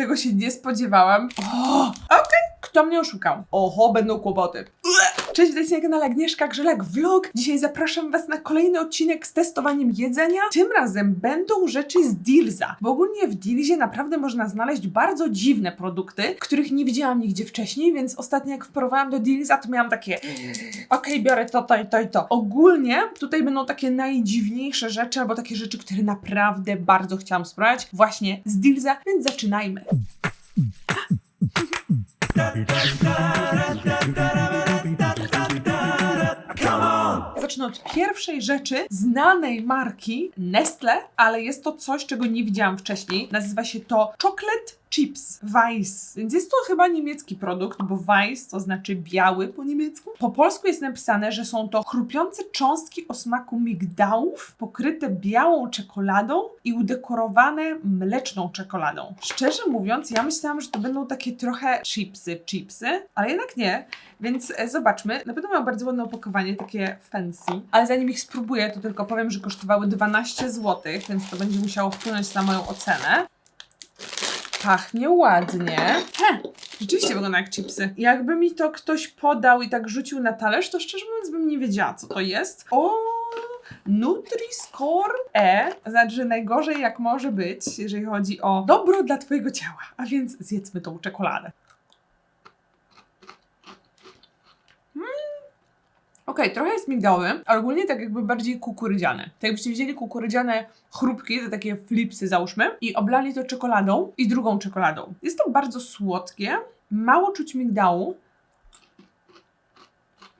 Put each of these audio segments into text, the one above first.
Tego się nie spodziewałam. Okej. Kto mnie oszukał? Oho, będą kłopoty. Cześć, witajcie na kanale Agnieszka Grzelak Vlog. Dzisiaj zapraszam Was na kolejny odcinek z testowaniem jedzenia. Tym razem będą rzeczy z Dealsa, bo ogólnie w Dealsie naprawdę można znaleźć bardzo dziwne produkty, których nie widziałam nigdzie wcześniej, więc ostatnio jak wprowadzałam do Dealsa, to miałam takie okej, biorę to, to i to i to. Ogólnie tutaj będą takie najdziwniejsze rzeczy, albo takie rzeczy, które naprawdę bardzo chciałam spróbować właśnie z Dealsa, więc zaczynajmy. Zacznę od pierwszej rzeczy, znanej marki Nestle, ale jest to coś, czego nie widziałam wcześniej. Nazywa się to Chocolate Chips Weiss, więc jest to chyba niemiecki produkt, bo Weiss to znaczy biały po niemiecku. Po polsku jest napisane, że są to chrupiące cząstki o smaku migdałów, pokryte białą czekoladą i udekorowane mleczną czekoladą. Szczerze mówiąc, ja myślałam, że to będą takie trochę chipsy, chipsy, ale jednak nie. Więc e, zobaczmy. Na pewno mają bardzo ładne opakowanie, takie fancy. Ale zanim ich spróbuję, to tylko powiem, że kosztowały 12 zł, więc to będzie musiało wpłynąć na moją ocenę. Pachnie ładnie. He, rzeczywiście wygląda jak chipsy. Jakby mi to ktoś podał i tak rzucił na talerz, to szczerze mówiąc bym nie wiedziała, co to jest. O, Nutri-Score E, znaczy najgorzej jak może być, jeżeli chodzi o dobro dla Twojego ciała. A więc zjedzmy tą czekoladę. Okej, trochę jest migdałowy, ale ogólnie tak jakby bardziej kukurydziane. Tak jakbyście wzięli kukurydziane chrupki, te takie flipsy załóżmy, i oblali to czekoladą i drugą czekoladą. Jest to bardzo słodkie, mało czuć migdału,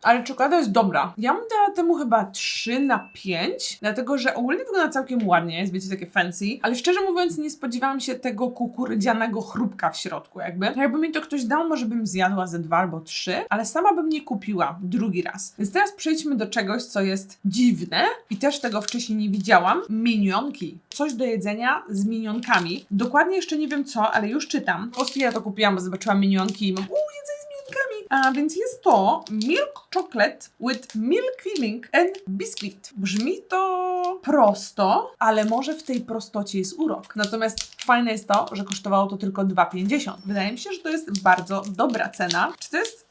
ale czekolada jest dobra. Ja bym dała temu chyba 3 na 5, dlatego że ogólnie wygląda całkiem ładnie, jest wiecie, takie fancy, ale szczerze mówiąc nie spodziewałam się tego kukurydzianego chrupka w środku jakby. Jakby mi to ktoś dał, może bym zjadła ze dwa albo trzy, ale sama bym nie kupiła drugi raz. Więc teraz przejdźmy do czegoś, co jest dziwne i też tego wcześniej nie widziałam. Minionki. Coś do jedzenia z minionkami. Dokładnie jeszcze nie wiem co, ale już czytam. Po prostu ja to kupiłam, bo zobaczyłam minionki i mam uuu, jedzenie. A więc jest to milk chocolate with milk filling and biscuit. Brzmi to prosto, ale może w tej prostocie jest urok. Natomiast fajne jest to, że kosztowało to tylko 2,50. Wydaje mi się, że to jest bardzo dobra cena. Czy to jest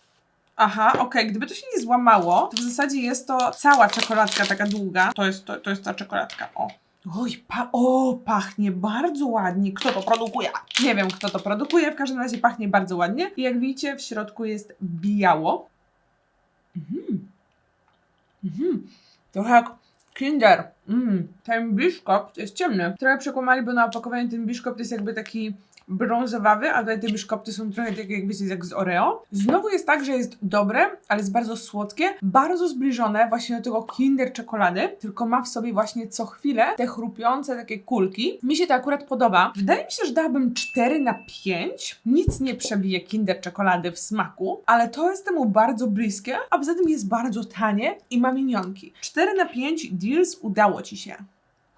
Aha, okej, gdyby to się nie złamało, to w zasadzie jest to cała czekoladka taka długa. To jest, to, to jest ta czekoladka, o. Oj, pa o, pachnie bardzo ładnie. Kto to produkuje? Nie wiem, kto to produkuje, w każdym razie pachnie bardzo ładnie. I jak widzicie, w środku jest biało. Mhm. Mhm. Trochę jak Kinder. Mm. Ten biszkopt jest ciemny. Trochę przekłamali, bo na opakowaniu ten biszkopt jest jakby taki brązowawy, a tutaj te biszkopty są trochę takie jak wiecie, jak z Oreo. Znowu jest tak, że jest dobre, ale jest bardzo słodkie, bardzo zbliżone właśnie do tego Kinder czekolady, tylko ma w sobie właśnie co chwilę te chrupiące takie kulki. Mi się to akurat podoba. Wydaje mi się, że dałabym 4 na 5. Nic nie przebije Kinder czekolady w smaku, ale to jest temu bardzo bliskie, a poza tym jest bardzo tanie i ma minionki. 4 na 5 deals udało Ci się.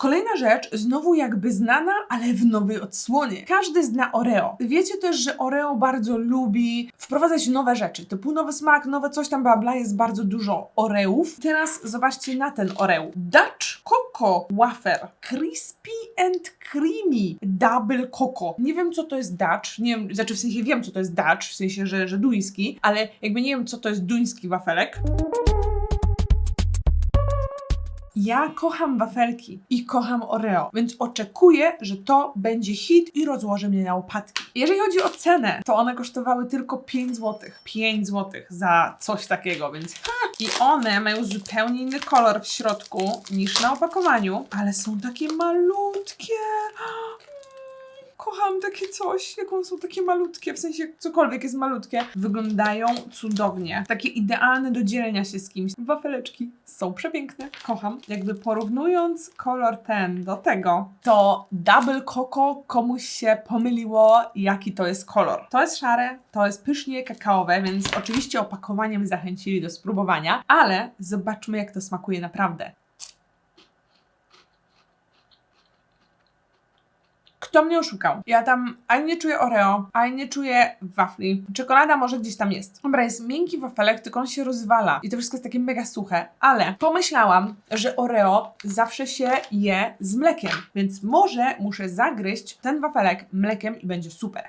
Kolejna rzecz, znowu jakby znana, ale w nowej odsłonie. Każdy zna Oreo. Wiecie też, że Oreo bardzo lubi wprowadzać nowe rzeczy, typu nowy smak, nowe coś tam, bla bla, jest bardzo dużo Oreów. Teraz zobaczcie na ten Oreo. Dutch Coco Wafer. Crispy and Creamy Double Coco. Nie wiem, co to jest Dutch, nie wiem, znaczy w sensie wiem, co to jest Dutch, w sensie, że, że duński, ale jakby nie wiem, co to jest duński wafelek. Ja kocham wafelki i kocham Oreo, więc oczekuję, że to będzie hit i rozłoży mnie na łopatki. Jeżeli chodzi o cenę, to one kosztowały tylko 5 zł. 5 zł za coś takiego, więc ha! I one mają zupełnie inny kolor w środku niż na opakowaniu, ale są takie malutkie. Kocham takie coś, jak one są takie malutkie, w sensie cokolwiek jest malutkie. Wyglądają cudownie. Takie idealne do dzielenia się z kimś. Wafeleczki są przepiękne. Kocham. Jakby porównując kolor ten do tego, to Double Coco komuś się pomyliło, jaki to jest kolor. To jest szare, to jest pysznie kakaowe, więc oczywiście opakowaniem zachęcili do spróbowania, ale zobaczmy, jak to smakuje naprawdę. Kto mnie oszukał? Ja tam ani nie czuję Oreo, ani nie czuję wafli. Czekolada może gdzieś tam jest. Dobra, jest miękki wafelek, tylko on się rozwala. I to wszystko jest takie mega suche. Ale pomyślałam, że Oreo zawsze się je z mlekiem. Więc może muszę zagryźć ten wafelek mlekiem i będzie super.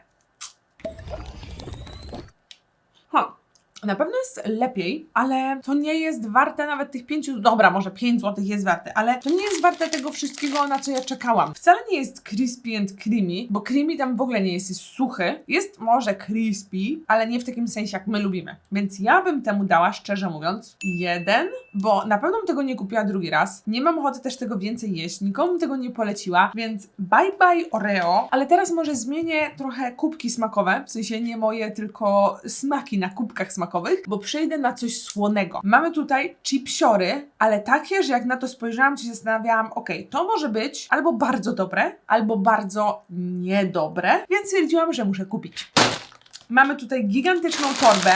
Na pewno jest lepiej, ale to nie jest warte nawet tych 5, dobra, może 5 zł jest warte, ale to nie jest warte tego wszystkiego, na co ja czekałam. Wcale nie jest crispy and creamy, bo creamy tam w ogóle nie jest, jest suchy. Jest może crispy, ale nie w takim sensie, jak my lubimy. Więc ja bym temu dała, szczerze mówiąc, jeden, bo na pewno bym tego nie kupiła drugi raz. Nie mam ochoty też tego więcej jeść, nikomu tego nie poleciła, więc bye bye Oreo. Ale teraz może zmienię trochę kubki smakowe, w sensie nie moje, tylko smaki na kubkach smakowych, bo przejdę na coś słonego. Mamy tutaj chipsiory, ale takie, że jak na to spojrzałam, się zastanawiałam, ok, to może być albo bardzo dobre, albo bardzo niedobre, więc stwierdziłam, że muszę kupić. Mamy tutaj gigantyczną torbę.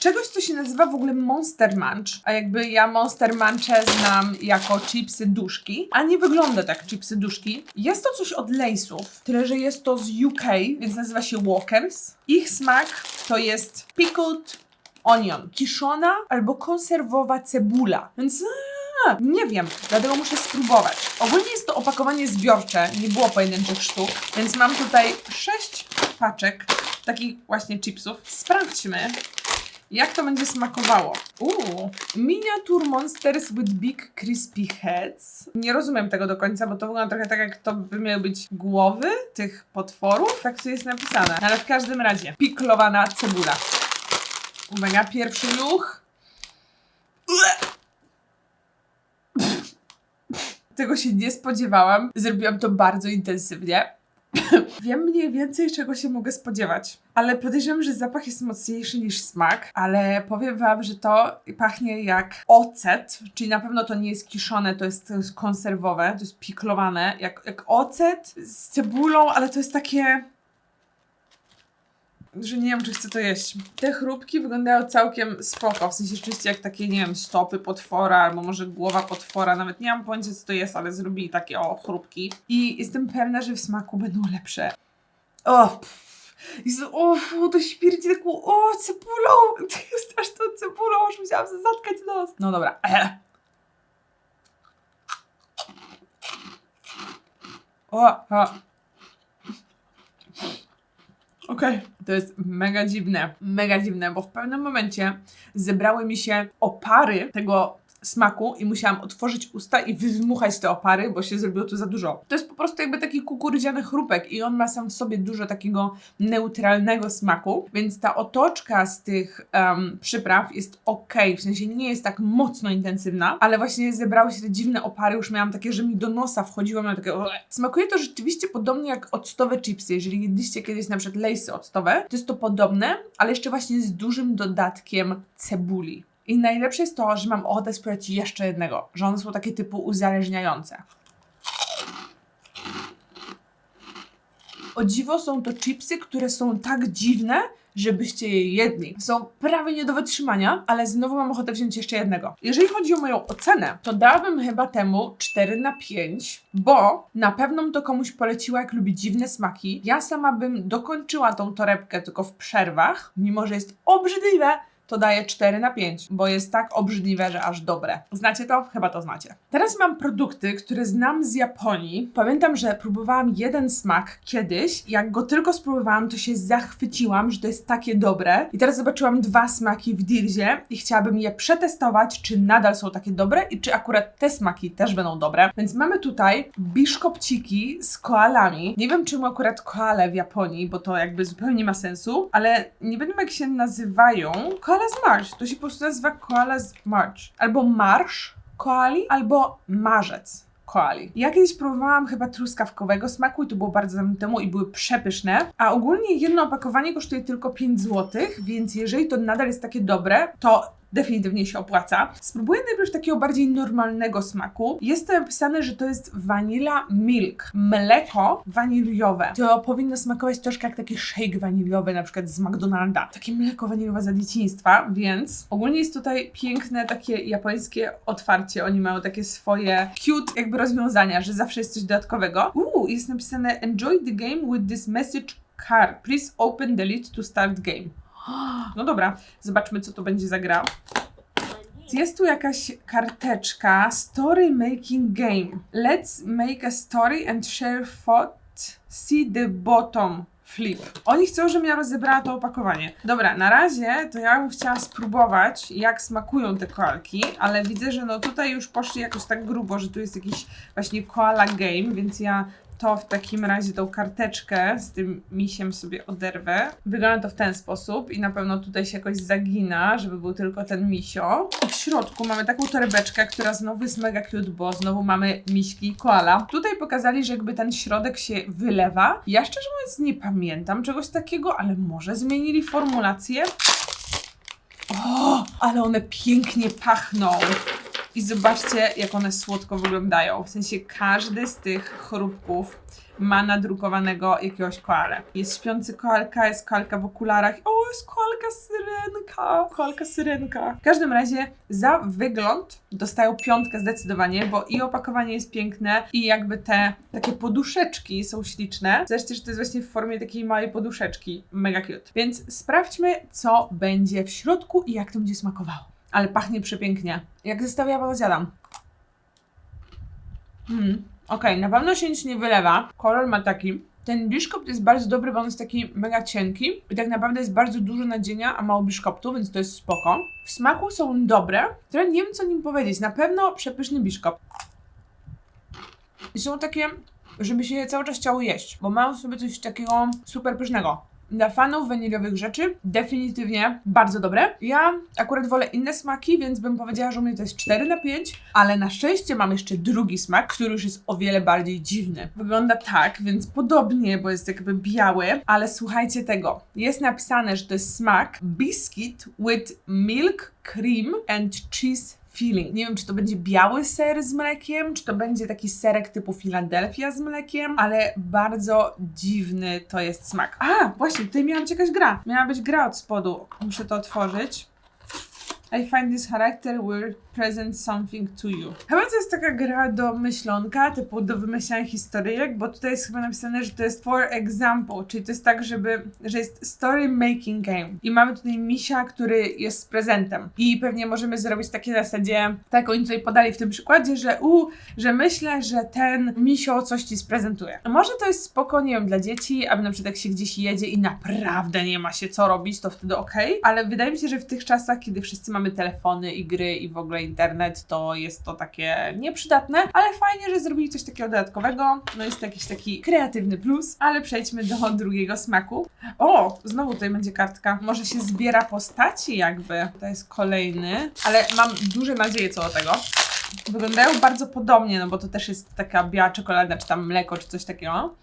Czegoś, co się nazywa w ogóle Monster Munch, a jakby ja Monster Munche znam jako chipsy duszki, a nie wygląda tak chipsy duszki. Jest to coś od Lay'sów, tyle że jest to z UK, więc nazywa się Walkers. Ich smak to jest pickled onion, kiszona albo konserwowa cebula, więc nie wiem, dlatego muszę spróbować. Ogólnie jest to opakowanie zbiorcze, nie było pojedynczych sztuk, więc mam tutaj sześć paczek takich właśnie chipsów. Sprawdźmy, jak to będzie smakowało. Uuu, miniatur monsters with big crispy heads. Nie rozumiem tego do końca, bo to wygląda trochę tak, jak to by miały być głowy tych potworów. Tak tu jest napisane. Ale w każdym razie, piklowana cebula. Uwaga, pierwszy juch. Ue! Tego się nie spodziewałam. Zrobiłam to bardzo intensywnie. Wiem mniej więcej, czego się mogę spodziewać. Ale podejrzewam, że zapach jest mocniejszy niż smak. Ale powiem Wam, że to pachnie jak ocet. Czyli na pewno to nie jest kiszone, to jest, to jest konserwowe, to jest piklowane. Jak, jak ocet z cebulą, ale to jest takie że nie wiem, czy chcę to jeść. Te chrupki wyglądają całkiem spoko, w sensie rzeczywiście jak takie, nie wiem, stopy potwora, albo może głowa potwora, nawet nie mam pojęcia, co to jest, ale zrobili takie, o, chrupki. I jestem pewna, że w smaku będą lepsze. O. Jezu, o, fu, to śmierdzi taką, o, cebulą, to jest aż tą cebulą, aż musiałam sobie zatkać nos. No dobra. O, o. Okej. To jest mega dziwne, mega dziwne, bo w pewnym momencie zebrały mi się opary tego smaku i musiałam otworzyć usta i wydmuchać te opary, bo się zrobiło tu za dużo. To jest po prostu jakby taki kukurydziany chrupek i on ma sam w sobie dużo takiego neutralnego smaku, więc ta otoczka z tych em, przypraw jest ok, w sensie nie jest tak mocno intensywna, ale właśnie zebrały się te dziwne opary, już miałam takie, że mi do nosa wchodziło, miałam takie. Smakuje to rzeczywiście podobnie jak octowe chipsy, jeżeli jedliście kiedyś na przykład lejsy octowe, to jest to podobne, ale jeszcze właśnie z dużym dodatkiem cebuli. I najlepsze jest to, że mam ochotę spróbować jeszcze jednego, że one są takie typu uzależniające. O dziwo są to chipsy, które są tak dziwne, żebyście je jedli. Są prawie nie do wytrzymania, ale znowu mam ochotę wziąć jeszcze jednego. Jeżeli chodzi o moją ocenę, to dałabym chyba temu 4 na 5, bo na pewno to komuś poleciła, jak lubi dziwne smaki. Ja sama bym dokończyła tą torebkę tylko w przerwach, mimo że jest obrzydliwe, to daję 4 na 5, bo jest tak obrzydliwe, że aż dobre. Znacie to? Chyba to znacie. Teraz mam produkty, które znam z Japonii. Pamiętam, że próbowałam jeden smak kiedyś. Jak go tylko spróbowałam, to się zachwyciłam, że to jest takie dobre. I teraz zobaczyłam dwa smaki w Dirzie i chciałabym je przetestować, czy nadal są takie dobre i czy akurat te smaki też będą dobre. Więc mamy tutaj biszkopciki z koalami. Nie wiem, czemu akurat koale w Japonii, bo to jakby zupełnie nie ma sensu, ale nie wiem jak się nazywają. Koala z March. To się po prostu nazywa Koala z March. Albo Marsz koali, albo Marzec koali. Ja kiedyś próbowałam chyba truskawkowego smaku i to było bardzo dawno temu i były przepyszne, a ogólnie jedno opakowanie kosztuje tylko 5 zł, więc jeżeli to nadal jest takie dobre, to definitywnie się opłaca. Spróbuję najpierw takiego bardziej normalnego smaku. Jest to napisane, że to jest vanilla milk, mleko waniliowe. To powinno smakować troszkę jak taki shake waniliowy, na przykład z McDonalda. Takie mleko waniliowe za dzieciństwa, więc ogólnie jest tutaj piękne takie japońskie otwarcie. Oni mają takie swoje cute jakby rozwiązania, że zawsze jest coś dodatkowego. Uuu, jest napisane enjoy the game with this message card. Please open the lid to start game. No dobra, zobaczmy, co to będzie za gra. Jest tu jakaś karteczka Story Making Game. Let's make a story and share thought. See the bottom Flip. Oni chcą, żebym ja rozebrała to opakowanie. Dobra, na razie to ja bym chciała spróbować, jak smakują te koalki, ale widzę, że no tutaj już poszli jakoś tak grubo, że tu jest jakiś właśnie koala game, więc ja to w takim razie tą karteczkę z tym misiem sobie oderwę. Wygląda to w ten sposób i na pewno tutaj się jakoś zagina, żeby był tylko ten misio. I w środku mamy taką torebeczkę, która znowu jest mega cute, bo znowu mamy miśki i koala. Tutaj pokazali, że jakby ten środek się wylewa. Ja szczerze mówiąc nie pamiętam czegoś takiego, ale może zmienili formulację. O, ale one pięknie pachną. I zobaczcie, jak one słodko wyglądają. W sensie każdy z tych chrupków ma nadrukowanego jakiegoś koale. Jest śpiący koalka, jest koalka w okularach. O, jest koalka syrenka. Koalka syrenka. W każdym razie za wygląd dostają piątkę zdecydowanie, bo i opakowanie jest piękne i jakby te takie poduszeczki są śliczne. Zresztą, że to jest właśnie w formie takiej małej poduszeczki. Mega cute. Więc sprawdźmy, co będzie w środku i jak to będzie smakowało. Ale pachnie przepięknie. Jak zestawiałam, to zjadam. Mm. Okej, na pewno się nic nie wylewa. Kolor ma taki. Ten biszkopt jest bardzo dobry, bo on jest taki mega cienki i tak naprawdę jest bardzo dużo nadzienia, a mało biszkoptu, więc to jest spoko. W smaku są dobre, które nie wiem co nim powiedzieć. Na pewno przepyszny biszkopt. I są takie, żeby się je cały czas chciało jeść, bo mają sobie coś takiego super pysznego. Dla fanów waniliowych rzeczy definitywnie bardzo dobre. Ja akurat wolę inne smaki, więc bym powiedziała, że u mnie to jest 4 na 5, ale na szczęście mam jeszcze drugi smak, który już jest o wiele bardziej dziwny. Wygląda tak, więc podobnie, bo jest jakby biały, ale słuchajcie tego. Jest napisane, że to jest smak biscuit with milk, cream and cheese feeling. Nie wiem, czy to będzie biały ser z mlekiem, czy to będzie taki serek typu Philadelphia z mlekiem, ale bardzo dziwny to jest smak. A, właśnie, tutaj miała być jakaś gra. Miała być gra od spodu. Muszę to otworzyć. I find this character will present something to you. Chyba to jest taka gra do myślonka, typu do wymyślania historyjek, bo tutaj jest chyba napisane, że to jest for example, czyli to jest tak, żeby, że jest story making game. I mamy tutaj misia, który jest prezentem. I pewnie możemy zrobić takie na zasadzie, tak oni tutaj podali w tym przykładzie, że u, że myślę, że ten misio coś ci sprezentuje. Może to jest spoko, nie wiem, dla dzieci, aby na przykład jak się gdzieś jedzie i naprawdę nie ma się co robić, to wtedy okej, ale wydaje mi się, że w tych czasach, kiedy wszyscy mamy telefony i gry i w ogóle internet, to jest to takie nieprzydatne, ale fajnie, że zrobili coś takiego dodatkowego. No jest to jakiś taki kreatywny plus, ale przejdźmy do drugiego smaku. O, znowu tutaj będzie kartka. Może się zbiera postaci jakby. To jest kolejny, ale mam duże nadzieje co do tego. Wyglądają bardzo podobnie, no bo to też jest taka biała czekolada, czy tam mleko, czy coś takiego.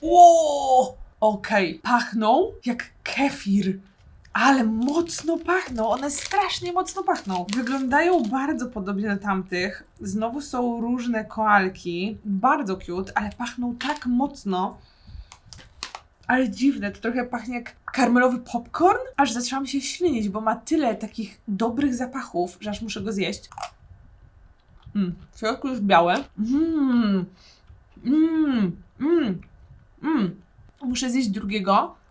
Ło! Okej, pachną jak kefir. Ale mocno pachną, one strasznie mocno pachną. Wyglądają bardzo podobnie do tamtych. Znowu są różne koalki, bardzo cute, ale pachną tak mocno. Ale dziwne, to trochę pachnie jak karmelowy popcorn. Aż zaczęłam się ślinić, bo ma tyle takich dobrych zapachów, że aż muszę go zjeść. Mm, w środku jest białe. Mmm, mmm, mmm, mmm. Muszę zjeść drugiego.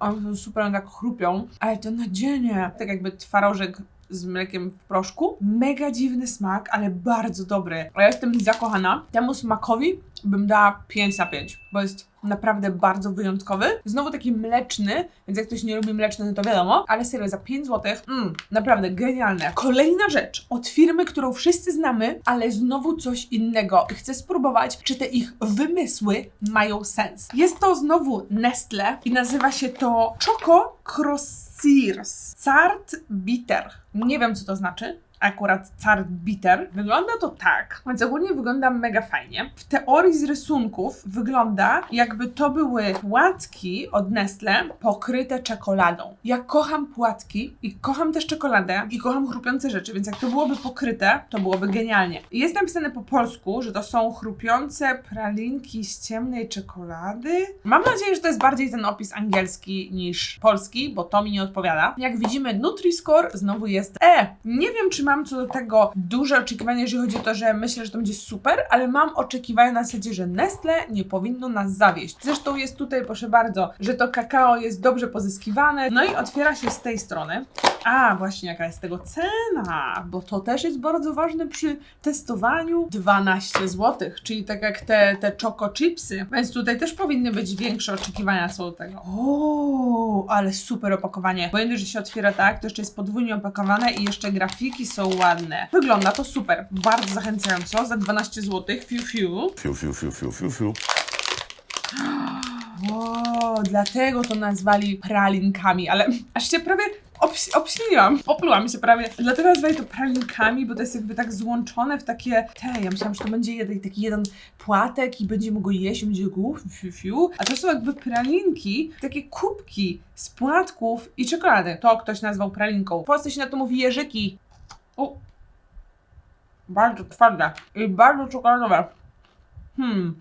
One są super, one tak chrupią, ale to nadzienie, tak jakby twarożek z mlekiem w proszku. Mega dziwny smak, ale bardzo dobry. A ja jestem zakochana. Temu smakowi bym dała 5 na 5, bo jest naprawdę bardzo wyjątkowy. Znowu taki mleczny, więc jak ktoś nie lubi mleczny, no to wiadomo, ale serio, za 5 zł, mm, naprawdę genialne. Kolejna rzecz od firmy, którą wszyscy znamy, ale znowu coś innego. Chcę spróbować, czy te ich wymysły mają sens. Jest to znowu Nestle i nazywa się to Choco Crossiers Cart Bitter. Nie wiem, co to znaczy akurat Cart Bitter. Wygląda to tak, więc ogólnie wygląda mega fajnie. W teorii z rysunków wygląda jakby to były płatki od Nestle pokryte czekoladą. Ja kocham płatki i kocham też czekoladę i kocham chrupiące rzeczy, więc jak to byłoby pokryte, to byłoby genialnie. Jest napisane po polsku, że to są chrupiące pralinki z ciemnej czekolady. Mam nadzieję, że to jest bardziej ten opis angielski niż polski, bo to mi nie odpowiada. Jak widzimy, Nutri-Score znowu jest E. Nie wiem, czy mam co do tego duże oczekiwania, jeżeli chodzi o to, że myślę, że to będzie super, ale mam oczekiwania na zasadzie, że Nestle nie powinno nas zawieść. Zresztą jest tutaj, proszę bardzo, że to kakao jest dobrze pozyskiwane. No i otwiera się z tej strony. A, właśnie jaka jest tego cena, bo to też jest bardzo ważne przy testowaniu. 12 zł, czyli tak jak te, te choco chipsy, więc tutaj też powinny być większe oczekiwania co do tego. O, ale super opakowanie. Bo jedno, że się otwiera tak, to jeszcze jest podwójnie opakowane i jeszcze grafiki są ładne. Wygląda to super, bardzo zachęcająco, za 12 zł, fiu fiu. Fiu, fiu, fiu, fiu, fiu, fiu. O, dlatego to nazwali pralinkami, ale aż się prawie obs- obśliniłam, oplułam się prawie. Dlatego nazwali to pralinkami, bo to jest jakby tak złączone w takie te, ja myślałam, że to będzie jeden, taki jeden płatek i będziemy go jeść, i będzie go fiu, fiu, a to są jakby pralinki, takie kubki z płatków i czekolady. To ktoś nazwał pralinką. W Polsce się na to mówi jeżyki. O, bardzo twarde i bardzo czekoladowe. Hmm.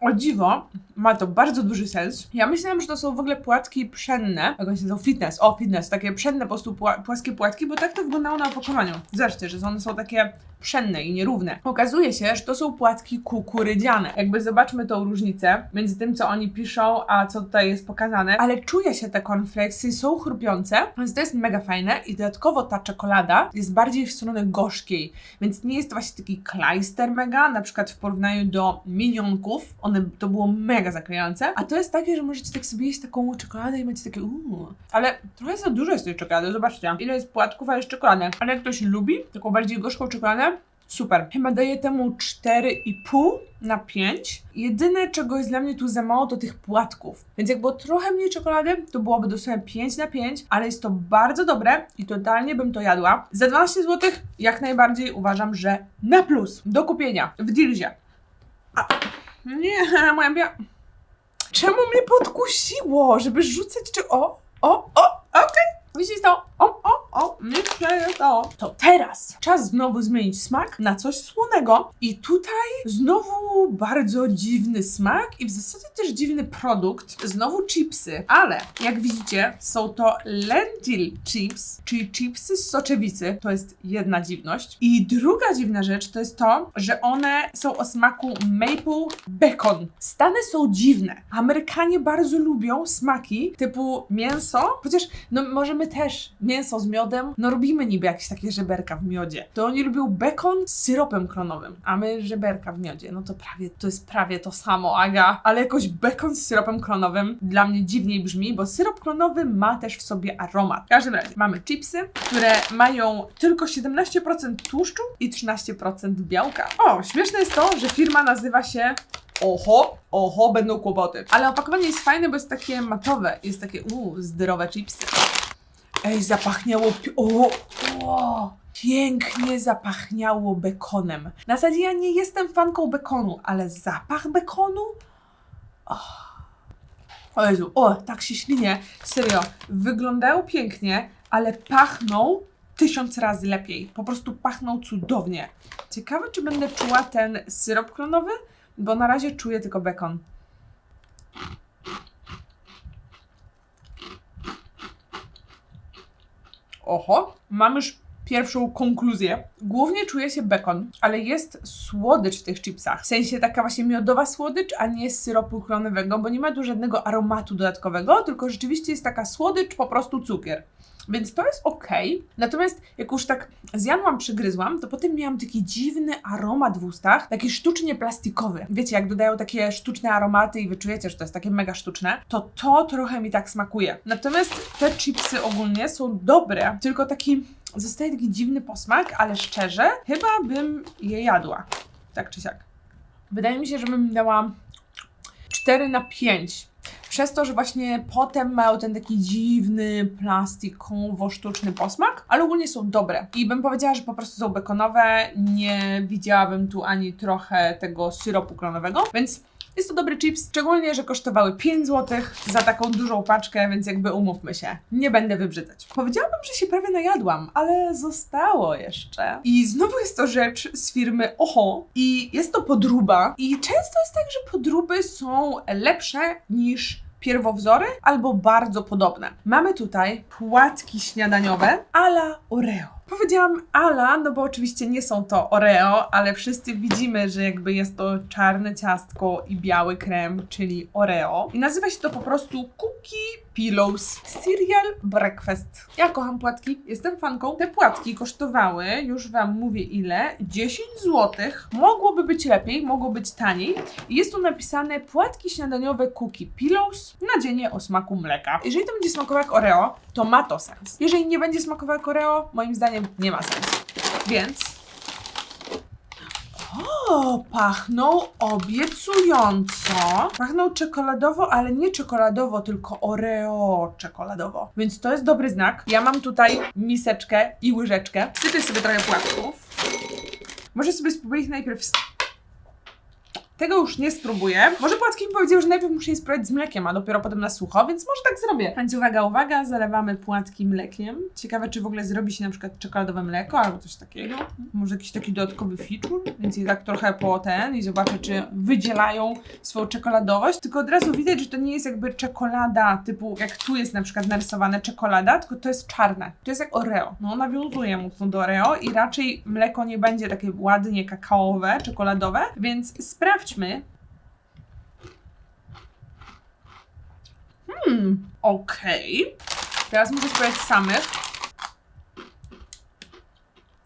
O dziwo, ma to bardzo duży sens. Ja myślałam, że to są w ogóle płatki pszenne. Jak one się nazywają? Fitness. O, fitness. Takie pszenne po prostu pła płaskie płatki, bo tak to wyglądało na opakowaniu. Zobaczcie, że one są takie pszenne i nierówne. Okazuje się, że to są płatki kukurydziane. Jakby zobaczmy tą różnicę między tym, co oni piszą, a co tutaj jest pokazane. Ale czuje się te cornflakesy, są chrupiące, więc to jest mega fajne i dodatkowo ta czekolada jest bardziej w stronę gorzkiej, więc nie jest to właśnie taki klejster mega, na przykład w porównaniu do minionków, one to było mega zaklejające, a to jest takie, że możecie tak sobie jeść taką czekoladę i macie takie uuu. Ale trochę za dużo jest tej czekolady, zobaczcie, ile jest płatków, a jest czekolady. Ale jak ktoś lubi taką bardziej gorzką czekoladę, Super. Chyba daję temu 4,5 na 5. Jedyne, czego jest dla mnie tu za mało, to tych płatków. Więc jak było trochę mniej czekolady, to byłoby dosłownie 5 na 5, ale jest to bardzo dobre i totalnie bym to jadła. Za 12 zł jak najbardziej uważam, że na plus. Do kupienia. W Dilzie. A, nie, moja bia... Czemu mnie podkusiło, żeby rzucać czy... O, o, o, okej. Widzicie to? O, o, o, nie się to. To teraz czas znowu zmienić smak na coś słonego. I tutaj znowu bardzo dziwny smak i w zasadzie też dziwny produkt. Znowu chipsy, ale jak widzicie są to lentil chips, czyli chipsy z soczewicy. To jest jedna dziwność. I druga dziwna rzecz to jest to, że one są o smaku maple bacon. Stany są dziwne. Amerykanie bardzo lubią smaki typu mięso, chociaż no możemy też mięso z miodem, no robimy niby jakieś takie żeberka w miodzie. To oni lubią bekon z syropem klonowym, a my żeberka w miodzie. No to prawie, to jest prawie to samo, Aga. Ale jakoś bekon z syropem klonowym dla mnie dziwniej brzmi, bo syrop klonowy ma też w sobie aromat. W każdym razie mamy chipsy, które mają tylko 17% tłuszczu i 13% białka. O, śmieszne jest to, że firma nazywa się Oho, oho, będą kłopoty. Ale opakowanie jest fajne, bo jest takie matowe. Jest takie, uuu, zdrowe chipsy. Ej, zapachniało. O, o, pięknie zapachniało bekonem. Na zasadzie ja nie jestem fanką bekonu, ale zapach bekonu. O, o Jezu, o, tak się ślinie. Serio, wyglądają pięknie, ale pachną tysiąc razy lepiej. Po prostu pachną cudownie. Ciekawe, czy będę czuła ten syrop klonowy, bo na razie czuję tylko bekon. Oho, mam już pierwszą konkluzję. Głównie czuje się bekon, ale jest słodycz w tych chipsach. W sensie taka właśnie miodowa słodycz, a nie z syropu klonowego, bo nie ma tu żadnego aromatu dodatkowego, tylko rzeczywiście jest taka słodycz, po prostu cukier. Więc to jest ok. Natomiast jak już tak zjadłam, przygryzłam, to potem miałam taki dziwny aromat w ustach, taki sztucznie plastikowy. Wiecie, jak dodają takie sztuczne aromaty i wyczujecie, że to jest takie mega sztuczne, to to trochę mi tak smakuje. Natomiast te chipsy ogólnie są dobre, tylko taki zostaje taki dziwny posmak, ale szczerze, chyba bym je jadła. Tak czy siak. Wydaje mi się, że bym dała 4 na 5. Przez to, że właśnie potem mają ten taki dziwny, plastikowo-sztuczny posmak, ale ogólnie są dobre. I bym powiedziała, że po prostu są bekonowe, nie widziałabym tu ani trochę tego syropu klonowego, więc jest to dobry chips, szczególnie, że kosztowały 5 zł za taką dużą paczkę, więc jakby umówmy się, nie będę wybrzydzać. Powiedziałabym, że się prawie najadłam, ale zostało jeszcze. I znowu jest to rzecz z firmy Oho i jest to podróba i często jest tak, że podróby są lepsze niż pierwowzory albo bardzo podobne. Mamy tutaj płatki śniadaniowe a la Oreo. Powiedziałam ala, no bo oczywiście nie są to Oreo, ale wszyscy widzimy, że jakby jest to czarne ciastko i biały krem, czyli Oreo. I nazywa się to po prostu Cookie Pillows Cereal Breakfast. Ja kocham płatki, jestem fanką. Te płatki kosztowały, już Wam mówię ile, 10 zł. Mogłoby być lepiej, mogło być taniej. Jest tu napisane płatki śniadaniowe Cookie Pillows, nadzienie o smaku mleka. Jeżeli to będzie smakowało jak Oreo, to ma to sens. Jeżeli nie będzie smakowało jak Oreo, moim zdaniem nie ma sensu. Więc o, pachną obiecująco. Pachną czekoladowo, ale nie czekoladowo, tylko Oreo czekoladowo. Więc to jest dobry znak. Ja mam tutaj miseczkę i łyżeczkę. Sypię sobie trochę płatków. Może sobie spróbuję ich najpierw. Tego już nie spróbuję. Może płatki mi powiedział, że najpierw muszę je spróbować z mlekiem, a dopiero potem na sucho, więc może tak zrobię. Więc uwaga, uwaga, zalewamy płatki mlekiem. Ciekawe, czy w ogóle zrobi się na przykład czekoladowe mleko albo coś takiego. Może jakiś taki dodatkowy feature, więc je tak trochę po ten i zobaczę, czy wydzielają swoją czekoladowość. Tylko od razu widać, że to nie jest jakby czekolada typu, jak tu jest na przykład narysowane czekolada, tylko to jest czarne. To jest jak Oreo. No, nawiązuje mocno do Oreo i raczej mleko nie będzie takie ładnie kakaowe, czekoladowe, więc sprawdźmy. Hmm, okej. Teraz muszę sprawdzić samych.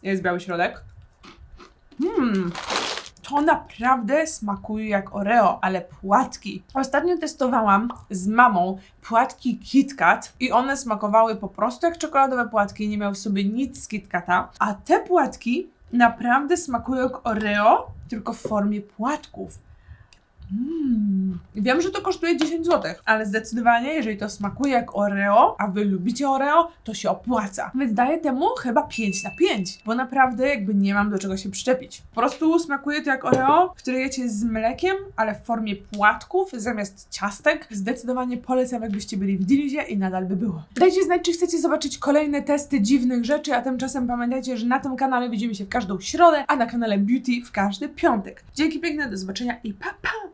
Jest biały środek. Hmm, to naprawdę smakuje jak Oreo, ale płatki. Ostatnio testowałam z mamą płatki KitKat i one smakowały po prostu jak czekoladowe płatki, nie miały w sobie nic z KitKata, a te płatki naprawdę smakują jak Oreo, tylko w formie płatków. Mm. Wiem, że to kosztuje 10 zł, ale zdecydowanie, jeżeli to smakuje jak Oreo, a wy lubicie Oreo, to się opłaca. Więc daję temu chyba 5 na 5, bo naprawdę jakby nie mam do czego się przyczepić. Po prostu smakuje to jak Oreo, które jecie z mlekiem, ale w formie płatków zamiast ciastek. Zdecydowanie polecam, jakbyście byli w Dilizie i nadal by było. Dajcie znać, czy chcecie zobaczyć kolejne testy dziwnych rzeczy, a tymczasem pamiętajcie, że na tym kanale widzimy się w każdą środę, a na kanale Beauty w każdy piątek. Dzięki piękne, do zobaczenia i pa pa!